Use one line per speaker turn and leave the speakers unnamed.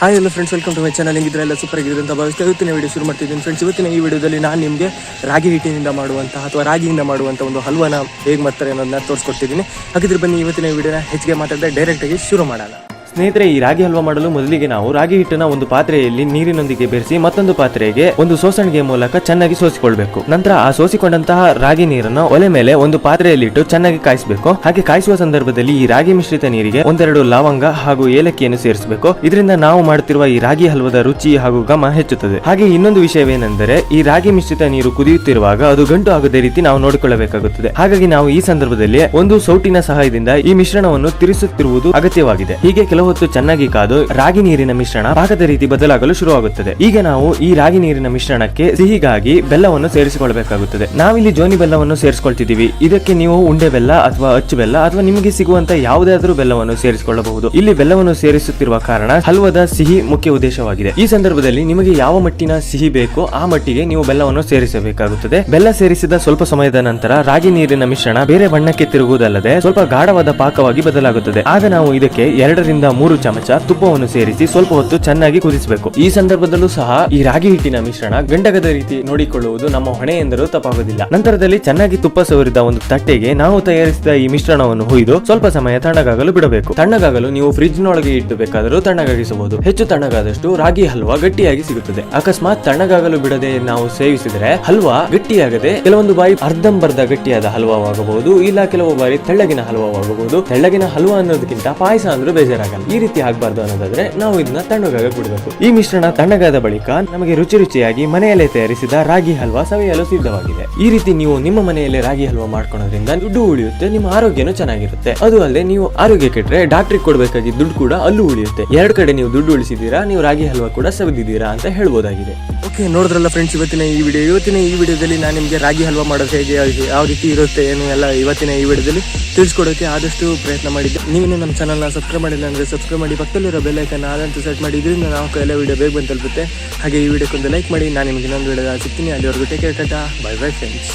Hi ಎಲ್ಲ friends welcome to my channel ಹೆಂಗಿದ್ರೆ ಎಲ್ಲ super ಆಗಿದೆ ಅಂತ ಭಾವಿಸ್ತಾ ಇವತ್ತಿನ ವಿಡಿಯೋ ಶುರು ಮಾಡ್ತಿದ್ದೀನಿ. ಫ್ರೆಂಡ್ಸ್ ಇವತ್ತಿನ ಈ ವಿಡಿಯೋದಲ್ಲಿ ನಾನು ನಿಮಗೆ ರಾಗಿ ಹಿಟ್ಟಿನಿಂದ ಮಾಡುವಂತಹ ಅಥವಾ ರಾಗಿಯಿಂದ ಮಾಡುವಂಥ ಒಂದು ಹಲ್ವಾನ ಹೇಗೆ ಮಾಡ್ತಾರೆ ಅನ್ನೋದನ್ನ ತೋರಿಸ್ಕೊಡ್ತಿದ್ದೀನಿ. ಹಾಗಿದ್ರೆ ಬನ್ನಿ, ಇವತ್ತಿನ ವಿಡಿಯೋನ ಹೆಚ್ಚಿಗೆ ಮಾತಾಡದೆ ಡೈರೆಕ್ಟಾಗಿ ಶುರು ಮಾಡೋಣ.
ಸ್ನೇಹಿತರೆ, ಈ ರಾಗಿ ಹಲ್ವಾ ಮಾಡಲು ಮೊದಲಿಗೆ ನಾವು ರಾಗಿ ಹಿಟ್ಟನ್ನ ಒಂದು ಪಾತ್ರೆಯಲ್ಲಿ ನೀರಿನೊಂದಿಗೆ ಬೆರೆಸಿ ಮತ್ತೊಂದು ಪಾತ್ರೆಗೆ ಒಂದು ಸೋಸಣಿಗೆ ಮೂಲಕ ಚೆನ್ನಾಗಿ ಸೋಸಿಕೊಳ್ಬೇಕು. ನಂತರ ಆ ಸೋಸಿಕೊಂಡಂತಹ ರಾಗಿ ನೀರನ್ನು ಒಲೆ ಮೇಲೆ ಒಂದು ಪಾತ್ರೆಯಲ್ಲಿಟ್ಟು ಚೆನ್ನಾಗಿ ಕಾಯಿಸಬೇಕು. ಹಾಗೆ ಕಾಯಿಸುವ ಸಂದರ್ಭದಲ್ಲಿ ಈ ರಾಗಿ ಮಿಶ್ರಿತ ನೀರಿಗೆ ಒಂದೆರಡು ಲವಂಗ ಹಾಗೂ ಏಲಕ್ಕಿಯನ್ನು ಸೇರಿಸಬೇಕು. ಇದರಿಂದ ನಾವು ಮಾಡುತ್ತಿರುವ ಈ ರಾಗಿ ಹಲ್ವದ ರುಚಿ ಹಾಗೂ ಘಮ ಹೆಚ್ಚುತ್ತದೆ. ಹಾಗೆ ಇನ್ನೊಂದು ವಿಷಯವೇನೆಂದರೆ, ಈ ರಾಗಿ ಮಿಶ್ರಿತ ನೀರು ಕುದಿಯುತ್ತಿರುವಾಗ ಅದು ಗಂಟು ಆಗದೇ ರೀತಿ ನಾವು ನೋಡಿಕೊಳ್ಳಬೇಕಾಗುತ್ತದೆ. ಹಾಗಾಗಿ ನಾವು ಈ ಸಂದರ್ಭದಲ್ಲಿ ಒಂದು ಸೌಟಿನ ಸಹಾಯದಿಂದ ಈ ಮಿಶ್ರಣವನ್ನು ತಿರುಸುತ್ತಿರುವುದು ಅಗತ್ಯವಾಗಿದೆ. ಹೀಗೆ ಕೆಲವು ಹೊತ್ತು ಚೆನ್ನಾಗಿ ಕಾದು ರಾಗಿ ನೀರಿನ ಮಿಶ್ರಣ ಪಾಕದ ರೀತಿ ಬದಲಾಗಲು ಶುರುವಾಗುತ್ತದೆ. ಈಗ ನಾವು ಈ ರಾಗಿ ನೀರಿನ ಮಿಶ್ರಣಕ್ಕೆ ಸಿಹಿಗಾಗಿ ಬೆಲ್ಲವನ್ನು ಸೇರಿಸಿಕೊಳ್ಳಬೇಕಾಗುತ್ತದೆ. ನಾವಿಲ್ಲಿ ಜೋನಿ ಬೆಲ್ಲವನ್ನು ಸೇರಿಸಿಕೊಳ್ತಿದ್ದೀವಿ. ಇದಕ್ಕೆ ನೀವು ಉಂಡೆ ಬೆಲ್ಲ ಅಥವಾ ಅಚ್ಚು ಬೆಲ್ಲ ಅಥವಾ ನಿಮಗೆ ಸಿಗುವಂತ ಯಾವುದಾದ್ರೂ ಬೆಲ್ಲವನ್ನು ಸೇರಿಸಿಕೊಳ್ಳಬಹುದು. ಇಲ್ಲಿ ಬೆಲ್ಲವನ್ನು ಸೇರಿಸುತ್ತಿರುವ ಕಾರಣ ಹಲ್ವದ ಸಿಹಿ ಮುಖ್ಯ ಉದ್ದೇಶವಾಗಿದೆ. ಈ ಸಂದರ್ಭದಲ್ಲಿ ನಿಮಗೆ ಯಾವ ಮಟ್ಟಿನ ಸಿಹಿ ಬೇಕೋ ಆ ಮಟ್ಟಿಗೆ ನೀವು ಬೆಲ್ಲವನ್ನು ಸೇರಿಸಬೇಕಾಗುತ್ತದೆ. ಬೆಲ್ಲ ಸೇರಿಸಿದ ಸ್ವಲ್ಪ ಸಮಯದ ನಂತರ ರಾಗಿ ನೀರಿನ ಮಿಶ್ರಣ ಬೇರೆ ಬಣ್ಣಕ್ಕೆ ತಿರುಗುವುದಲ್ಲದೆ ಸ್ವಲ್ಪ ಗಾಢವಾದ ಪಾಕವಾಗಿ ಬದಲಾಗುತ್ತದೆ. ಆಗ ನಾವು ಇದಕ್ಕೆ ಎರಡರಿಂದ ಮೂರು ಚಮಚ ತುಪ್ಪವನ್ನು ಸೇರಿಸಿ ಸ್ವಲ್ಪ ಹೊತ್ತು ಚೆನ್ನಾಗಿ ಕುದಿಸಬೇಕು. ಈ ಸಂದರ್ಭದಲ್ಲೂ ಸಹ ಈ ರಾಗಿ ಹಿಟ್ಟಿನ ಮಿಶ್ರಣ ಗಂಡಗದ ರೀತಿ ನೋಡಿಕೊಳ್ಳುವುದು ನಮ್ಮ ಹೊಣೆ ಎಂದರೂ ತಪ್ಪಾಗುವುದಿಲ್ಲ. ನಂತರದಲ್ಲಿ ಚೆನ್ನಾಗಿ ತುಪ್ಪ ಸವರಿದ ಒಂದು ತಟ್ಟೆಗೆ ನಾವು ತಯಾರಿಸಿದ ಈ ಮಿಶ್ರಣವನ್ನು ಹುಯ್ದು ಸ್ವಲ್ಪ ಸಮಯ ತಣ್ಣಗಾಗಲು ಬಿಡಬೇಕು. ತಣ್ಣಗಾಗಲು ನೀವು ಫ್ರಿಜ್ ನೊಳಗೆ ಇಟ್ಟು ಬೇಕಾದರೂ ತಣ್ಣಗಾಗಿಸಬಹುದು. ಹೆಚ್ಚು ತಣ್ಣಗಾದಷ್ಟು ರಾಗಿ ಹಲ್ವಾ ಗಟ್ಟಿಯಾಗಿ ಸಿಗುತ್ತದೆ. ಅಕಸ್ಮಾತ್ ತಣ್ಣಗಾಗಲು ಬಿಡದೆ ನಾವು ಸೇವಿಸಿದರೆ ಹಲ್ವಾ ಗಟ್ಟಿಯಾಗದೆ ಕೆಲವೊಂದು ಬಾರಿ ಅರ್ಧಂಬರ್ಧ ಗಟ್ಟಿಯಾದ ಹಲ್ವಾವಾಗಬಹುದು, ಇಲ್ಲ ಕೆಲವು ಬಾರಿ ತೆಳ್ಳಗಿನ ಹಲ್ವಾವಾಗಬಹುದು. ತೆಳ್ಳಗಿನ ಹಲ್ವಾ ಅನ್ನೋದಕ್ಕಿಂತ ಪಾಯಸ ಅಂದ್ರೂ ಬೇಜಾರಾಗಲ್ಲ. ಈ ರೀತಿ ಆಗಬಾರ್ದು ಅನ್ನೋದಾದ್ರೆ ನಾವು ಇದನ್ನ ತಣ್ಣಗಾಗ ಬಿಡಬೇಕು. ಈ ಮಿಶ್ರಣ ತಣ್ಣಗಾದ ಬಳಿಕ ನಮಗೆ ರುಚಿ ರುಚಿಯಾಗಿ ಮನೆಯಲ್ಲೇ ತಯಾರಿಸಿದ ರಾಗಿ ಹಲ್ವಾ ಸವಿಯಲು ಸಿದ್ಧವಾಗಿದೆ. ಈ ರೀತಿ ನೀವು ನಿಮ್ಮ ಮನೆಯಲ್ಲೇ ರಾಗಿ ಹಲ್ವಾ ಮಾಡ್ಕೊಳೋದ್ರಿಂದ ದುಡ್ಡು ಉಳಿಯುತ್ತೆ, ನಿಮ್ಮ ಆರೋಗ್ಯನೂ ಚೆನ್ನಾಗಿರುತ್ತೆ. ಅದು ಅಲ್ಲದೆ ನೀವು ಆರೋಗ್ಯ ಕೆಟ್ಟರೆ ಡಾಕ್ಟ್ರಿಗೆ ಕೊಡಬೇಕಾಗಿ ದುಡ್ಡು ಕೂಡ ಅಲ್ಲೂ ಉಳಿಯುತ್ತೆ. ಎರಡು ಕಡೆ ನೀವು ದುಡ್ಡು ಉಳಿಸಿದ್ದೀರಾ, ನೀವು ರಾಗಿ ಹಲ್ವಾ ಕೂಡ ಸವಿದಿದ್ದೀರಾ ಅಂತ ಹೇಳ್ಬೋದಾಗಿದೆ.
ಓಕೆ, ನೋಡಿದ್ರಲ್ಲ ಫ್ರೆಂಡ್ಸ್ ಇವತ್ತಿನ ಈ ವಿಡಿಯೋ ಇವತ್ತಿನ ಈ ವಿಡಿಯೋದಲ್ಲಿ ನಾನು ನಿಮಗೆ ರಾಗಿ ಹಲ್ವಾ ಮಾಡೋದು ಹೇಗೆ ಯಾವ ರೀತಿ ಇರುತ್ತೆ, ಏನು ಎಲ್ಲ ಇವತ್ತಿನ ಈ ವಿಡಿಯೋದಲ್ಲಿ ತಿಳಿಸ್ಕೊಡೋಕೆ ಆದಷ್ಟು ಪ್ರಯತ್ನ ಮಾಡಿದ್ದೆ. ನೀವು ನಮ್ಮ ಚಾನಲ್ನ ಸಬ್ಸ್ಕ್ರೈಬ್ ಮಾಡಿಲ್ಲ ಅಂದರೆ ಸಬ್ಸ್ಕ್ರೈಬ್ ಮಾಡಿ, ಪಕ್ಕದಲ್ಲಿರೋ ಬೆಲ್ಲೈಕನ್ ಆದಂತ ಸೆಟ್ ಮಾಡಿ, ಇದರಿಂದ ನಾವು ಎಲ್ಲ ವೀಡಿಯೋ ಬೇಗ ಬಂದು ತಲುಪುತ್ತೆ. ಹಾಗೆ ಈ ವಿಡಿಯೋಕ್ಕೊಂದು ಲೈಕ್ ಮಾಡಿ, ನಾನು ನಿಮಗೆ ಇನ್ನೊಂದು ವಿಡಿಯೋ ಸಿಗ್ತೀನಿ. ಅಲ್ಲಿವರೆಗೂ take care Tata. Bye bye friends